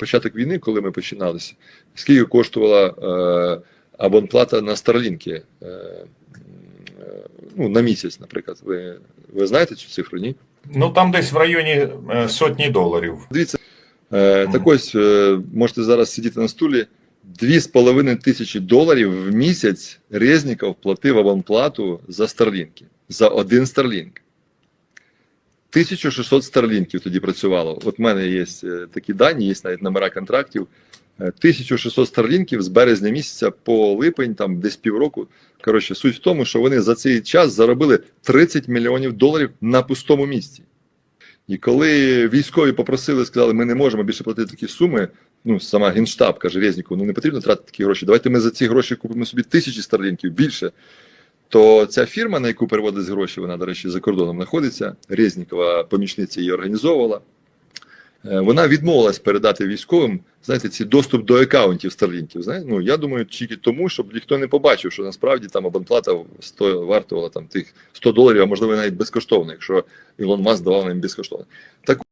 початок війни, коли ми починалися, скільки коштувала е, абонплата на Старлінки е, е, ну, на місяць, наприклад. Ви, ви знаєте цю цифру, ні? Ну там десь в районі е, сотні доларів. Дивіться, е, так ось е, можете зараз сидіти на стулі. 2,5 тисячі доларів в місяць Резніков платив абонплату за старлінки. За один старлінк. 1600 старлінків тоді працювало. От в мене є е, такі дані, є навіть номера контрактів. Е, 1600 старлінків з березня місяця по липень, там десь півроку. Коротше, суть в тому, що вони за цей час заробили 30 мільйонів доларів на пустому місці. І коли військові попросили, сказали, ми не можемо більше платити такі суми. Ну, сама Генштаб каже Резнікову, ну не потрібно тратити такі гроші. Давайте ми за ці гроші купимо собі тисячі старлінків більше. То ця фірма, на яку переводить гроші, вона, до речі, за кордоном знаходиться. Резнікова помічниця її організовувала. Е, Вона відмовилась передати військовим, знаєте, ці доступ до акаунтів старлінків. Знаєте, ну я думаю, тільки тому, щоб ніхто не побачив, що насправді там абонплата 100, вартувала там тих 100 доларів, а можливо навіть безкоштовно, якщо Ілон Маск давав нам безкоштовно. Так